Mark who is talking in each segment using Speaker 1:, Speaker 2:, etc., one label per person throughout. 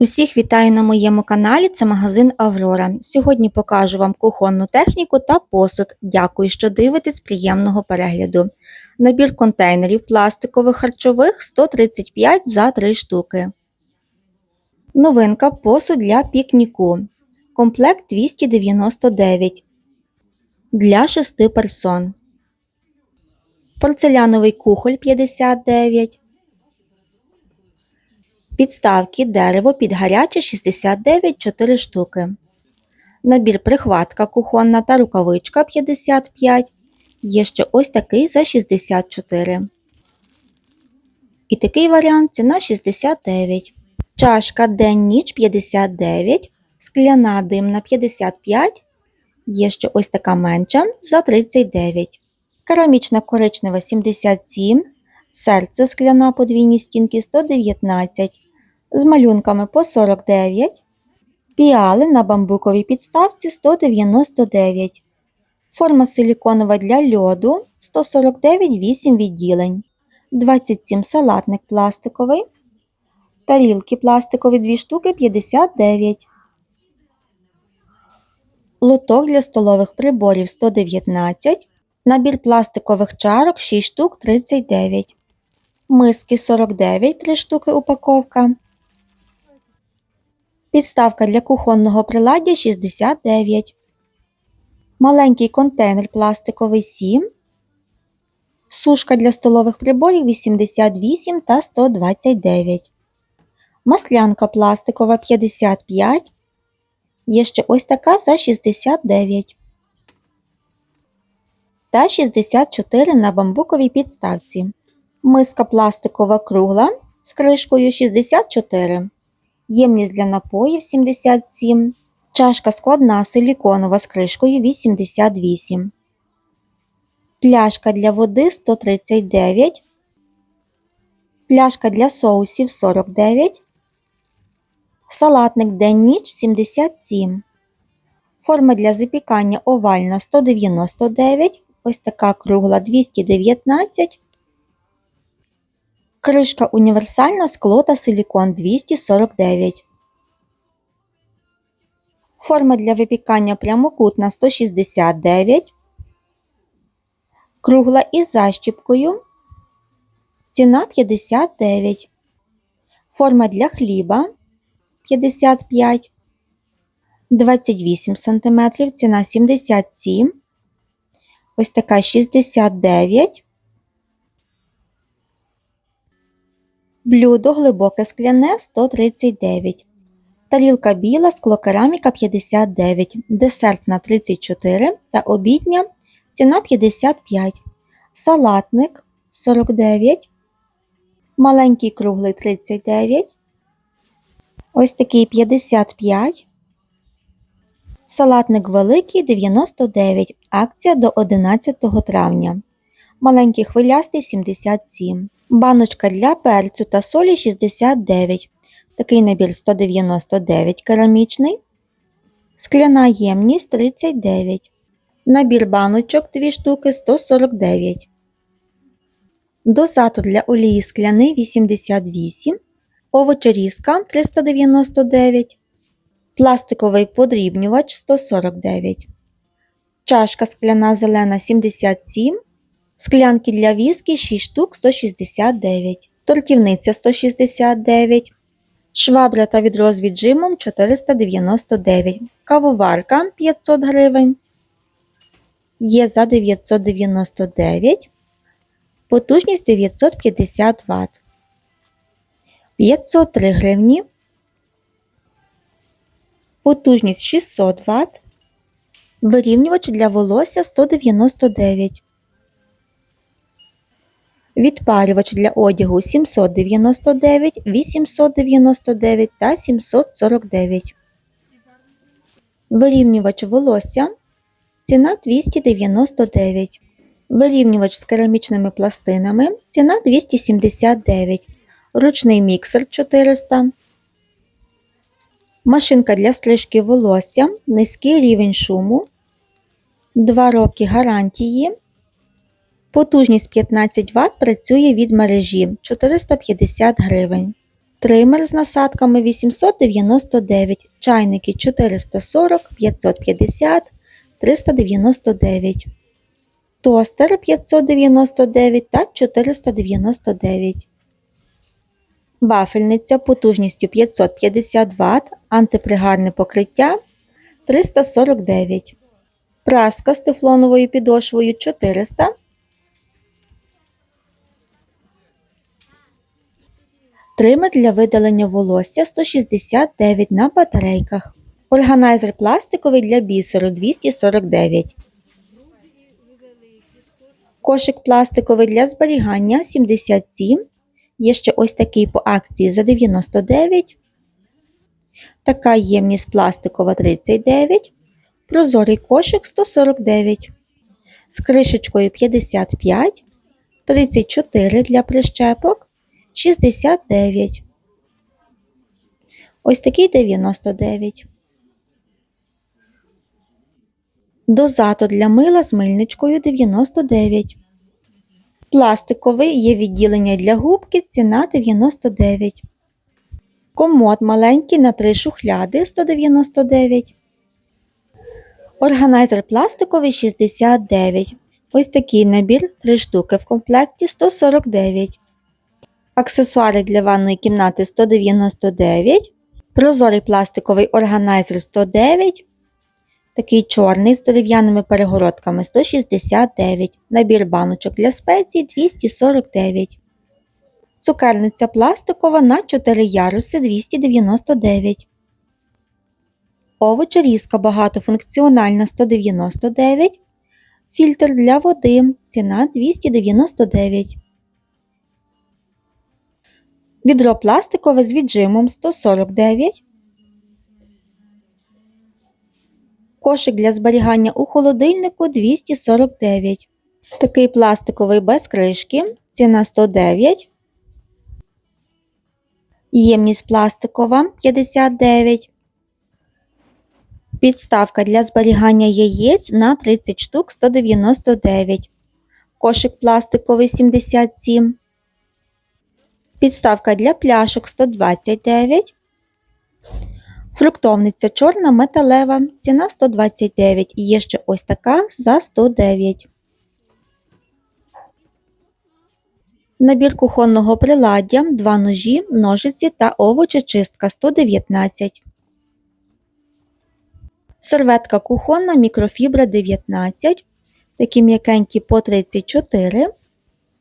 Speaker 1: Усіх вітаю на моєму каналі, це магазин Аврора. Сьогодні покажу вам кухонну техніку та посуд. Дякую, що дивитесь приємного перегляду. Набір контейнерів пластикових харчових 135 за 3 штуки. Новинка посуд для пікніку. Комплект 299 для 6 персон. Порцеляновий кухоль 59 Підставки дерево під гаряче 69 4 штуки. Набір прихватка кухонна та рукавичка 55. Є ще ось такий за 64. І такий варіант ціна 69. Чашка день-ніч 59. Скляна димна 55. Є ще ось така менша за 39. Керамічна коричнева 77. Серце скляна подвійні стінки 119 з малюнками по 49, піали на бамбуковій підставці 199, форма силіконова для льоду 149 8 відділень, 27 салатник пластиковий, тарілки пластикові 2 штуки 59, лоток для столових приборів 119, набір пластикових чарок 6 штук 39, миски 49 3 штуки упаковка. Підставка для кухонного приладдя 69. Маленький контейнер пластиковий 7. Сушка для столових приборів 88 та 129. Маслянка пластикова 55. Є ще ось така за 69. Та 64 на бамбуковій підставці. Миска пластикова кругла з кришкою 64 ємність для напоїв 77, чашка складна силіконова з кришкою 88, пляшка для води 139, пляшка для соусів 49, салатник день-ніч 77, форма для запікання овальна 199, ось така кругла 219. Кришка універсальна скло та силікон 249. Форма для випікання прямокутна 169. Кругла із защіпкою. Ціна 59. Форма для хліба 55. 28 см. Ціна 77. Ось така 69. Блюдо глибоке скляне 139. Тарілка біла, склокераміка 59, десертна 34 та обідня ціна 55. Салатник 49. Маленький круглий 39. Ось такий 55. Салатник великий 99. Акція до 11 травня. Маленький хвилястий 77. Баночка для перцю та солі 69. Такий набір 199 керамічний. Скляна ємність 39. Набір баночок 2 штуки 149. Дозатор для олії скляний 88. Овочерізка 399. Пластиковий подрібнювач 149. Чашка скляна зелена 77. Склянки для віскі 6 штук 169, тортівниця 169, швабра та відро з віджимом 499, кавоварка 500 гривень. Є за 999, потужність 950 Вт. 503 гривні, потужність 600 Вт, вирівнювач для волосся 199 відпарювач для одягу 799, 899 та 749. Вирівнювач волосся ціна 299. Вирівнювач з керамічними пластинами ціна 279. Ручний міксер 400. Машинка для стрижки волосся, низький рівень шуму, 2 роки гарантії Потужність 15 Вт працює від мережі 450 гривень. Тример з насадками 899, чайники 440, 550, 399, тостер 599 та 499. Вафельниця потужністю 550 Вт, антипригарне покриття 349. Праска з тефлоновою підошвою 400. Тример для видалення волосся 169 на батарейках. Органайзер пластиковий для бісеру 249. Кошик пластиковий для зберігання 77. Є ще ось такий по акції за 99. Така ємність пластикова 39. Прозорий кошик 149. З кришечкою 55. 34 для прищепок. 69. Ось такий 99. Дозатор для мила з мильничкою 99. Пластиковий є відділення для губки, ціна 99. Комод маленький на 3 шухляди 199. Органайзер пластиковий 69. Ось такий набір 3 штуки в комплекті 149. Аксесуари для ванної кімнати 199. Прозорий пластиковий органайзер 109. Такий чорний з дерев'яними перегородками 169. Набір баночок для спецій 249. Цукерниця пластикова на 4 яруси 299. Овочерізка багатофункціональна 199. Фільтр для води. Ціна 299. Відро пластикове з віджимом 149. Кошик для зберігання у холодильнику 249. Такий пластиковий без кришки. Ціна 109. Ємність пластикова 59. Підставка для зберігання яєць на 30 штук 199. Кошик пластиковий 77. Підставка для пляшок 129. Фруктовниця чорна металева. Ціна 129. І є ще ось така за 109. Набір кухонного приладдя, 2 ножі, ножиці та овочечистка 119. Серветка кухонна мікрофібра 19. Такі м'якенькі по 34.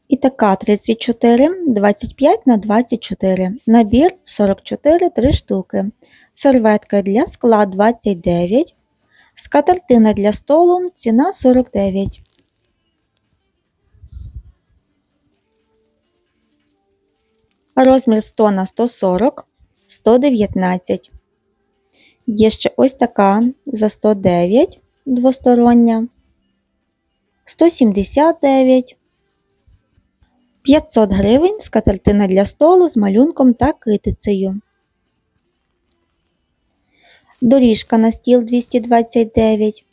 Speaker 1: І така 34, 25 на 24. Набір 44 3 штуки. Серветка для скла 29. Скатертина для столу ціна 49. Розмір 100 на 140 119. Є ще ось така за 109 двостороння. 179. 500 гривень скатертина для столу з малюнком та китицею. Доріжка на стіл 229.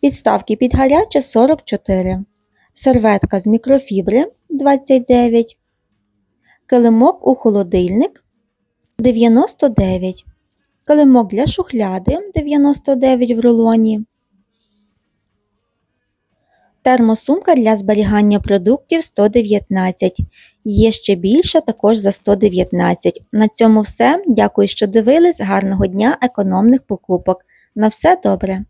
Speaker 1: Підставки під гаряче 44. Серветка з мікрофібри 29. Килимок у холодильник 99. Килимок для шухляди 99 в рулоні. Термосумка для зберігання продуктів 119. Є ще більше також за 119. На цьому все. Дякую, що дивились. Гарного дня, економних покупок. На все добре!